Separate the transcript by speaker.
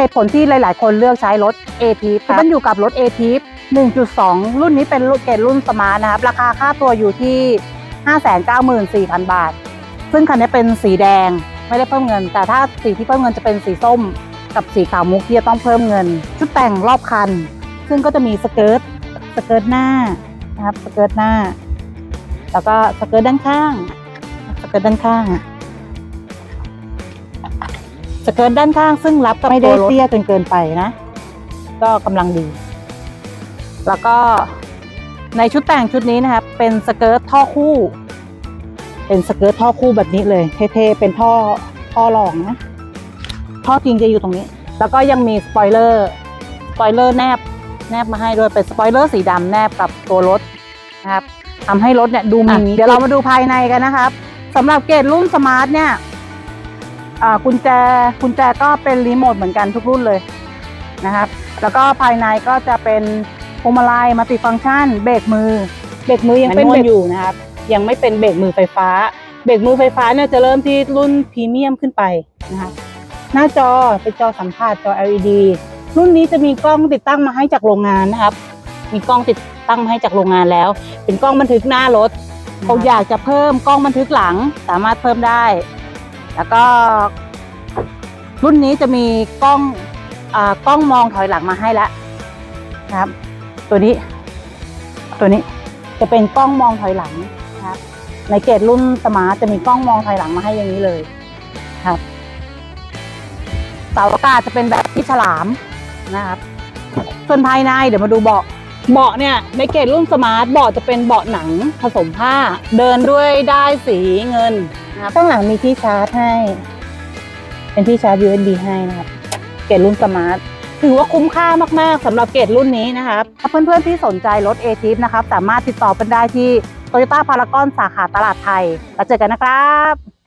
Speaker 1: เหตุผลที่หลาย ๆ คนเลือกใช้รถ a t i p มันอยู่กับรถ a t i p 1.2 รุ่นนี้เป็นรุ่นเกรดรุ่นสมาร์ทนะครับ ราคาค่าตัวอยู่ที่ 594,000 บาท ซึ่งคันนี้เป็นสีแดงไม่ได้เพิ่มเงิน แต่ถ้าสีที่เพิ่มเงินจะเป็นสีส้ม กับสีขาวมุกที่จะต้องเพิ่มเงิน ชุดแต่งรอบคัน ซึ่งก็จะมีสเกิร์ตสเกิร์ตหน้านะครับสเกิร์ตหน้า แล้วก็สเกิร์ตด้านข้าง สเกิร์ตด้านข้าง สเกิร์ตด้านข้างซึ่งรับกับไม่ได้เตี้ยจนเกินไปนะ ก็กำลังดี แล้วก็ในชุดแต่งชุดนี้นะครับเป็นสเกิร์ตท่อคู่ เป็นสเกิร์ตท่อคู่แบบนี้เลยเท่ๆเป็นท่อท่อรองนะท่อจริงจะอยู่ตรงนี้ แล้วก็ยังมีสปอยเลอร์สปอยเลอร์แนบแนบมาให้ด้วยเป็นสปอยเลอร์สีดำแนบกับตัวรถนะครับทำให้รถเนี่ยดูมีเดี๋ยวเรามาดูภายในกันนะครับสำหรับเกรดรุ่นสมาร์ทเนี่ยอ่า กุญแจกุญแจก็เป็นรีโมทเหมือนกันทุกรุ่นเลยนะครับ แล้วก็ภายในก็จะเป็นพวงมาลัยมัลติฟังก์ชันเบรกมือเบรกมือยังเป็นเบรกอยู่นะครับ ยังไม่เป็นเบรกมือไฟฟ้า เบรกมือไฟฟ้าเนี่ยจะเริ่มที่รุ่นพรีเมียมขึ้นไปนะครับหน้าจอเป็นจอสัมผัสจอ LED รุ่นนี้จะมีกล้องติดตั้งมาให้จากโรงงานนะครับ มีกล้องติดตั้งมาให้จากโรงงานแล้ว เป็นกล้องบันทึกหน้ารถเขาอยากจะเพิ่มกล้องบันทึกหลังสามารถเพิ่มได้ แล้วก็ รุ่นนี้จะมีกล้องอกล้องมองถอยหลังมาให้แล้วนะครับ ตัวนี้ ตัวนี้จะเป็นกล้องมองถอยหลังนะครับ ในเกรดรุ่นสมาร์ทจะมีกล้องมองถอยหลังมาให้อย่างนี้เลยครับเสาอากาศจะเป็นแบบที่ฉลามนะครับ ส่วนภายในเดี๋ยวมาดูเบาะเบาะเนี่ยในเกรดรุ่นสมาร์ทเบาะจะเป็นเบาะหนังผสมผ้า เดินด้วยได้สีเงิน นะครับข้างหลังมีที่ชาร์จให้ เป็นที่ชาร์จ USB ให้นะครับ เกรดรุ่นสมาร์ทถือว่าคุ้มค่ามาก ๆสำหรับเกรดรุ่นนี้นะครับถ้าเพื่อนๆที่สนใจรถ a t i p นะครับ สามารถติดต่อกันได้ที่ Toyota Paragon สาขาตลาดไทย แล้วเจอกันนะครับ